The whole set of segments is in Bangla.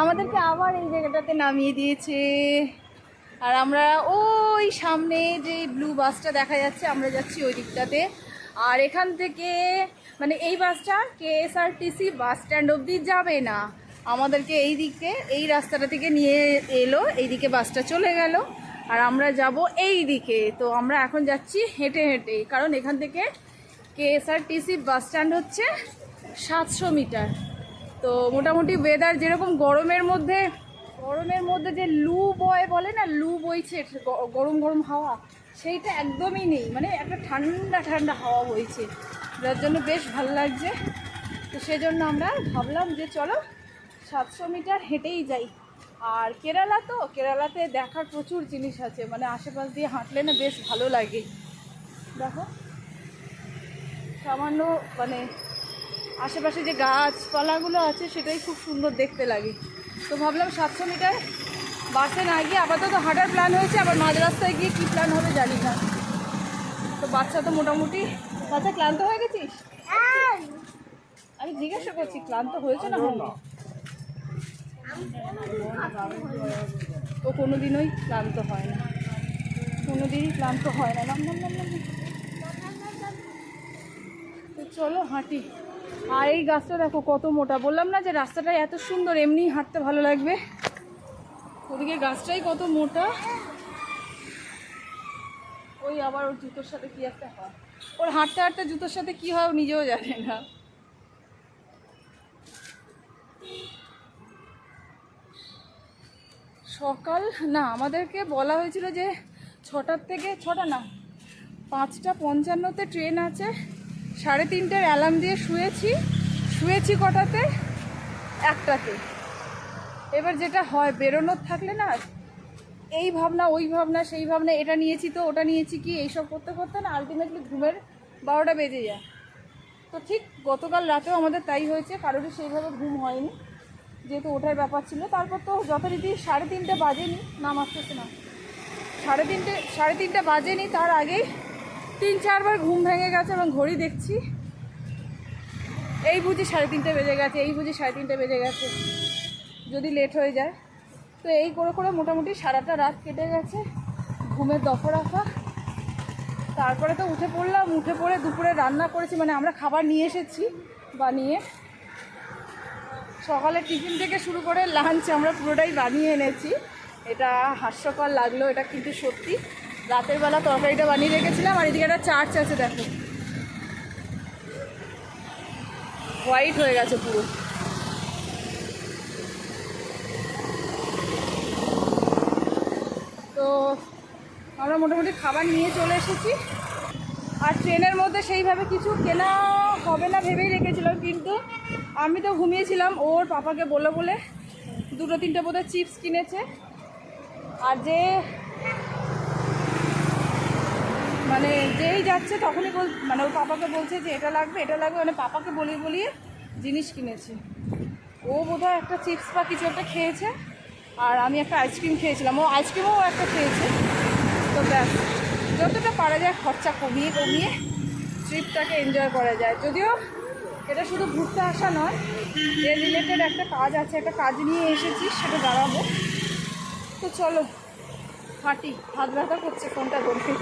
আমাদেরকে আবার এই জায়গাটাতে নামিয়ে দিয়েছে। আর আমরা ওই সামনে যে ব্লু বাসটা দেখা যাচ্ছে, আমরা যাচ্ছি ওই দিকটাতে। আর এখান থেকে মানে এই বাসটা কেএসআরটিসি বাস স্ট্যান্ড অবধি যাবে না। আমাদেরকে এই দিকে, এই রাস্তাটা থেকে নিয়ে এলো, এই দিকে বাসটা চলে গেল। আর আমরা যাব এই দিকে। তো আমরা এখন যাচ্ছি হেঁটে হেঁটে, কারণ এখান থেকে কেএসআরটিসি বাস স্ট্যান্ড হচ্ছে সাতশো মিটার। তো মোটামুটি ওয়েদার যেরকম গরমের মধ্যে গরমের মধ্যে যে লু বয় বলে না লু বইছে গরম গরম হাওয়া, সেইটা একদমই নেই। মানে একটা ঠান্ডা ঠান্ডা হাওয়া বইছে। যার জন্য বেশ ভালো লাগছে। তো সেজন্য আমরা ভাবলাম যে চলো সাতশো মিটার হেঁটেই যাই। আর কেরালা তো, কেরালাতে দেখার প্রচুর জিনিস আছে। মানে আশেপাশ দিয়ে হাঁটলে না বেশ ভালো লাগে। দেখো, সামান্য মানে আশেপাশে যে গাছপালাগুলো আছে, সেটাই খুব সুন্দর দেখতে লাগে। তো ভাবলাম সাতশো মিটার বাসে না গিয়ে আপাতত হাঁটার প্ল্যান হয়েছে, আবার মাঝ রাস্তায় গিয়ে কী প্ল্যান হবে জানি না। তো বাচ্চা তো মোটামুটি বাচ্চা ক্লান্ত হয়ে গেছিস? আমি জিজ্ঞাসা করছি, ক্লান্ত হয়েছে না হয়নি? ও কোনো দিনই ক্লান্ত হয় না। কোনো দিনই ক্লান্ত হয় না। নাম নাম নাম চলো হাঁটি। আর এই গাছটা দেখো কত মোটা। বললাম না যে রাস্তাটা এত সুন্দর এমনি হাঁটতে ভালো লাগবে। ওদিকে গাছটাই কত মোটা। ওই আবার ওর জুতোর সাথে কি একটা হয়। ওর হাঁটতে হাঁটতে জুতোর সাথে কি হয় ও নিজেও জানে না। সকাল, না, আমাদেরকে বলা হয়েছিল যে ছটার থেকে, ছটা না, পাঁচটা পঞ্চান্নতে ট্রেন আছে। সাড়ে তিনটের অ্যালার্ম দিয়ে শুয়েছি। শুয়েছি কটাতে? একটাতে। এবার যেটা হয়, বেরোনোর থাকলে না, এই ভাবনা, ওই ভাবনা, সেই ভাবনা, এটা নিয়েছি তো, ওটা নিয়েছি কি, এইসব করতে করতে না আলটিমেটলি ঘুমের বারোটা বেজে যায়। তো ঠিক গতকাল রাতেও আমাদের তাই হয়েছে, কারোরই সেইভাবে ঘুম হয়নি, যেহেতু ওঠার ব্যাপার ছিল। তারপর তো যথারীতি সাড়ে তিনটে বাজেনি নাম আসতেছে না। সাড়ে তিনটে সাড়ে তিনটে বাজেনি, তার আগেই তিন, চারবার ঘুম ভেঙে গেছে এবং ঘড়ি দেখছি। এই বুঝি সাড়ে তিনটে বেজে গেছে, এই বুঝি সাড়ে তিনটে বেজে গেছে, যদি লেট হয়ে যায়। তো এই করে করে মোটামুটি সারাটা রাত কেটে গেছে, ঘুমের দফা রাখা তারপরে তো উঠে পড়লাম, উঠে পড়ে দুপুরে রান্না করেছি মানে আমরা খাবার নিয়ে এসেছি বানিয়ে। সকালে টিফিন থেকে শুরু করে লাঞ্চ আমরা পুরোটাই বানিয়ে এনেছি। এটা হাস্যকর লাগল, এটা কিন্তু সত্যি। রাতের বেলা তরকারিটা বানিয়ে রেখেছিলাম, আর এদিকে একটা চার্চ আছে দেখো। হোয়াইট হয়ে গেছে পুরো। তো আমরা মোটামুটি খাবার নিয়ে চলে এসেছি। আর ট্রেনের মধ্যে সেইভাবে কিছু কেনা হবে না ভেবেই রেখেছিলাম, কিন্তু আমি তো ঘুমিয়েছিলাম, ওর পাপাকে বলে বলে দুটো তিনটে বোধহয় চিপস কিনেছে। আর যে মানে যেই যাচ্ছে তখনই বল মানে ওর পাপাকে বলছে যে এটা লাগবে এটা লাগবে মানে পাপাকে বলিয়ে বলিয়ে জিনিস কিনেছে। ও বোধহয় একটা চিপস বা কিছু একটা খেয়েছে, আর আমি একটা আইসক্রিম খেয়েছিলাম। ও আইসক্রিমও একটা খেয়েছে। তো ব্যাস, যতটা পারা যায় খরচা কমিয়ে কমিয়ে ট্রিপটাকে এনজয় করা যায়। যদিও এটা শুধু ঘুরতে আসা নয় এর রিলেটেড একটা কাজ আছে, একটা কাজ নিয়ে এসেছি, সেটা দাঁড়াবো। তো চলো, হাঁটি, হাত ব্যথা করছে কোনটা ধরতে।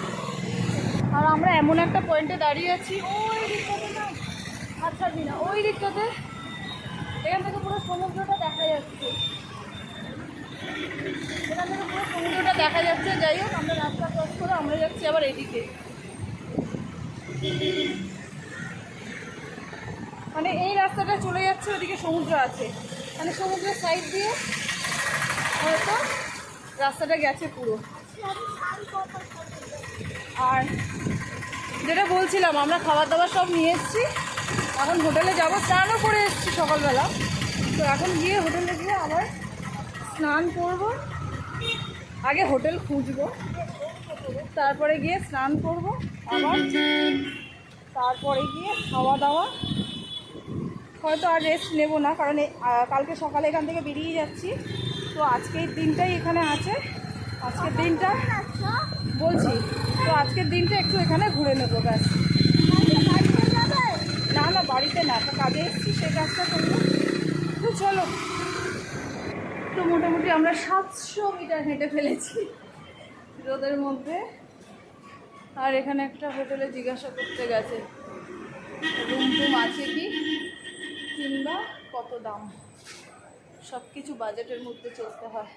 আর আমরা এমন একটা পয়েন্টে দাঁড়িয়ে আছি, ওই দিকটাতে না আচ্ছা দিনা ওই দিকটাতে এখান থেকে পুরো সমুদ্রটা দেখা যাচ্ছে। এখান থেকে পুরো সমুদ্রটা দেখা যাচ্ছে, যাই হোক, আমরা রাস্তা ক্রস করে আমরা যাচ্ছি আবার এদিকে। মানে এই রাস্তাটা চলে যাচ্ছে, ওদিকে সমুদ্র আছে। মানে সমুদ্রের সাইড দিয়ে হয়তো রাস্তাটা গেছে পুরো। আর যেটা বলছিলাম, আমরা খাবার দাবার সব নিয়ে এসেছি। এখন হোটেলে যাব, স্নানও করে এসেছি সকালবেলা। তো এখন গিয়ে হোটেলে গিয়ে আবার স্নান করব। আগে হোটেল খুঁজবো, তারপরে গিয়ে স্নান করব, আবার তারপরে গিয়ে খাওয়া দাওয়া হয়তো আর রেস্ট নেব না, কারণ কালকে সকালে এখান থেকে বেরিয়ে যাচ্ছি। তো আজকের দিনটাই এখানে আছে। আজকের দিনটা বলছি, তো আজকের দিনটা একটু এখানে ঘুরে নেব, ব্যাস। না না, বাড়িতে না, তো কাজে এসেছি, সেই কাজটা করব। তো চলো, তো মোটামুটি আমরা সাতশো মিটার হেঁটে ফেলেছি রোদের মধ্যে। আর এখানে একটা হোটেলে জিজ্ঞাসা করতে গেছে, রুম টুম আছে কি? কিংবা কত দাম? সব কিছু বাজেটের মধ্যে চলতে হয়।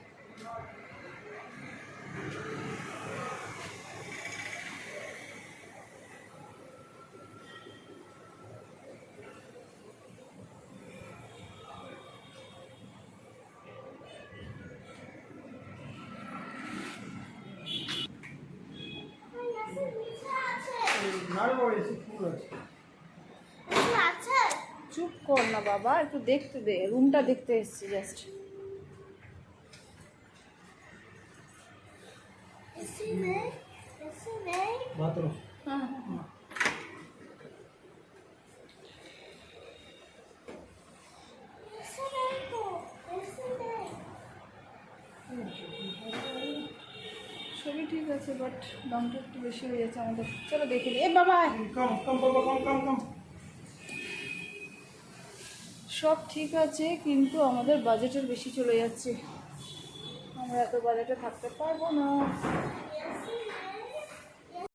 চুপ কর না বাবা একটু দেখতে দে রুমটা দেখতে এসেছি জাস্ট সবই ঠিক আছে বাট দামটা একটু বেশি হয়ে যাচ্ছে আমাদের। চলো দেখে নিই এ বাবা! কম কম বাবা কম কম কম সব ঠিক আছে কিন্তু আমাদের বাজেটের বেশি চলে যাচ্ছে। আমরা এত বাজেটে থাকতে পারব না। Yes.